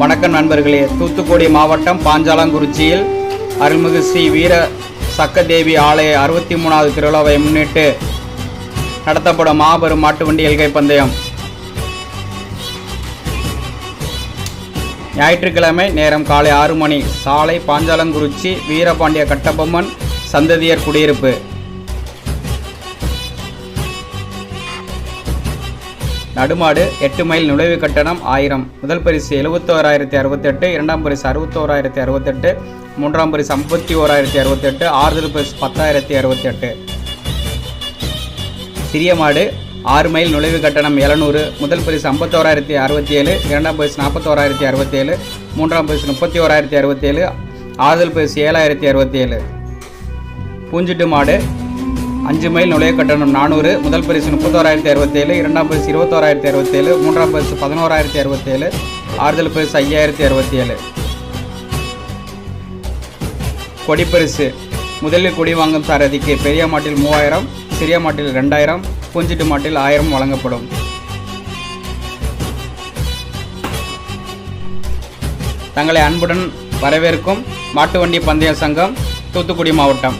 வணக்கம் நண்பர்களே. தூத்துக்குடி மாவட்டம் பாஞ்சாலங்குறிச்சியில் அருள்மிகு ஸ்ரீ வீர சக்கதேவி ஆலய அறுபத்தி மூணாவது திருவிழாவை முன்னிட்டு நடத்தப்படும் மாபெரும் மாட்டு வண்டி எல்கை பந்தயம். ஞாயிற்றுக்கிழமை நேரம் காலை ஆறு மணி. சாலை பாஞ்சாலங்குறிச்சி வீரபாண்டிய கட்டபொம்மன் சந்ததியர் குடியிருப்பு. நடுமாடு எட்டு மைல் நுழைவு கட்டணம் ஆயிரம். முதல் பரிசு எழுபத்தோராயிரத்தி அறுபத்தெட்டு இரண்டாம் பரிசு அறுபத்தோராயிரத்தி அறுபத்தெட்டு மூன்றாம் பரிசு ஐம்பத்தி ஓராயிரத்தி அறுபத்தெட்டு ஆறுதல் பரிசு பத்தாயிரத்தி அறுபத்தெட்டு. சிறிய மாடு ஆறு மைல் நுழைவு கட்டணம் எழுநூறு முதல் பரிசு ஐம்பத்தோராயிரத்தி அறுபத்தி ஏழு இரண்டாம் பரிசு நாற்பத்தோராயிரத்தி அறுபத்தேழு மூன்றாம் பரிசு முப்பத்தி ஓராயிரத்தி அறுபத்தேழு ஆறுதல் பரிசு ஏழாயிரத்தி அறுபத்தேழு. பூஞ்சிட்டு மாடு அஞ்சு மைல் நுழைய கட்டணம் நானூறு முதல் பரிசு முப்பத்தோராயிரத்தி அறுபத்தேழு இரண்டாம் பரிசு இருபத்தோராயிரத்தி அறுபத்தேழு மூன்றாம் பரிசு பதினோராயிரத்தி அறுபத்தேழு ஆறுதல் பரிசு ஐயாயிரத்தி அறுபத்தி ஏழு கொடிப்பரிசு. முதலில் கொடி வாங்கும் சாரதிக்கு பெரிய மாட்டில் மூவாயிரம் சிறிய மாட்டில் ரெண்டாயிரம் பூஞ்சிட்டு மாட்டில் ஆயிரம் வழங்கப்படும். தங்களை அன்புடன் வரவேற்கும் மாட்டு வண்டி பந்தய சங்கம் தூத்துக்குடி மாவட்டம்.